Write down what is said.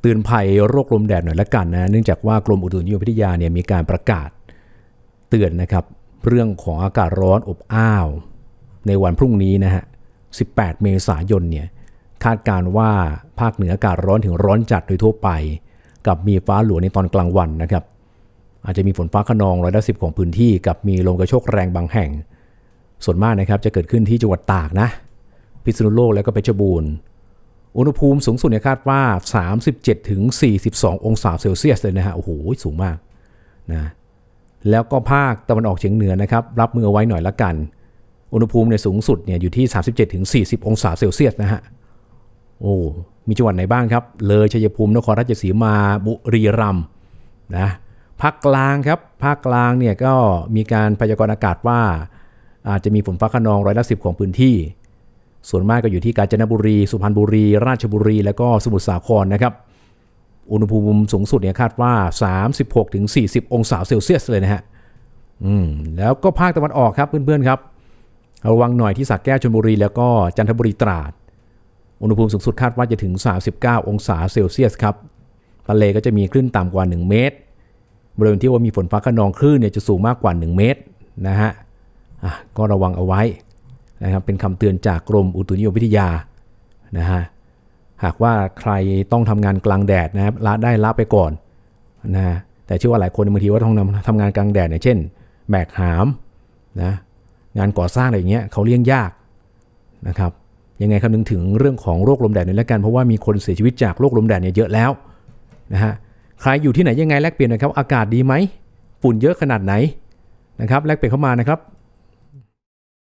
เตือนภัยโรคลมแดดหน่อยละกันนะเนื่องจากว่ากรมอุตุนิยมวิทยาเนี่ยมีการประกาศเตือนนะครับเรื่องของอากาศร้อนอบอ้าว ในวันพรุ่งนี้นะฮะ 18 เมษายนเนี่ยคาดการณ์ว่าภาคเหนืออากาศร้อนถึงร้อนจัดโดยทั่วไป กับมีฟ้าหลวงในตอนกลางวันนะครับ อาจจะมีฝนฟ้าขนองร้อยละสิของพื้นที่ กับมีลมกระโชกแรงบางแห่ง ส่วนมากนะครับจะเกิดขึ้นที่จังหวัดตากนะ พิษณุโลกแล้วก็เพชรบูรณ์ อุณหภูมิสูงสุดเนี่ยคาดว่า 37ถึง42 องศาเซลเซียสเลยนะฮะ โอ้โห สูงมากนะแล้วก็ภาคตะวันออกเฉียงเหนือนะครับ รับมือเอาไว้หน่อยละกัน อุณหภูมิในสูงสุดเนี่ยอยู่ที่ 37ถึง40 องศาเซลเซียสนะฮะ โอ้ มีจังหวัดไหนบ้างครับ เลยชัยภูมิ นครราชสีมา บุรีรัมย์นะภาคกลางครับ ภาคกลางเนี่ยก็มีการพยากรณ์อากาศว่า อาจจะมีฝนฟ้าขนองร้อยละสิของพื้นที่ ส่วนมากก็อยู่ที่กาญจนบุรี สุพรรณบุรี ราชบุรี แล้วก็สมุทรสาครนะครับ อุณหภูมิสูงสุดเนี่ยคาดว่า 36-40 องศาเซลเซียสเลยนะฮะอืมแล้วก็ภาคตะวันออกครับเพื่อนๆครับ ระวังหน่อยที่สักแก้วชลบุรี แล้วก็จันทบุรีตราด อุณหภูมิสูงสุดคาดว่าจะถึง 39 องศาเซลเซียสครับทะเลก็จะมีคลื่นต่ำกว่า 1 เมตร บริเวณที่ว่ามีฝนฟ้าขนองคลื่นเนี่ยจะสูงมากกว่า 1 เมตรนะฮะ อะก็ระวังเอาไว้ นะครับเป็นคำเตือนจากกรมอุตุนิยมวิทยานะฮะหากว่าใครต้องทำงานกลางแดดนะครับละได้ละไปก่อนนะฮะแต่เชื่อว่าหลายคนบางทีว่าต้องทำทำงานกลางแดดเนี่ยเช่นแบกหามนะงานก่อสร้างอะไรอย่างเงี้ยเขาเลี่ยงยากนะครับยังไงคำนึงถึงเรื่องของโรคลมแดดนี่แล้วกันเพราะว่ามีคนเสียชีวิตจากโรคลมแดดเนี่ยเยอะแล้วนะฮะใครอยู่ที่ไหนยังไงแลกเปลี่ยนนะครับ อากาศดีไหมฝุ่นเยอะขนาดไหนนะครับแลกเปลี่ยนเข้ามานะครับ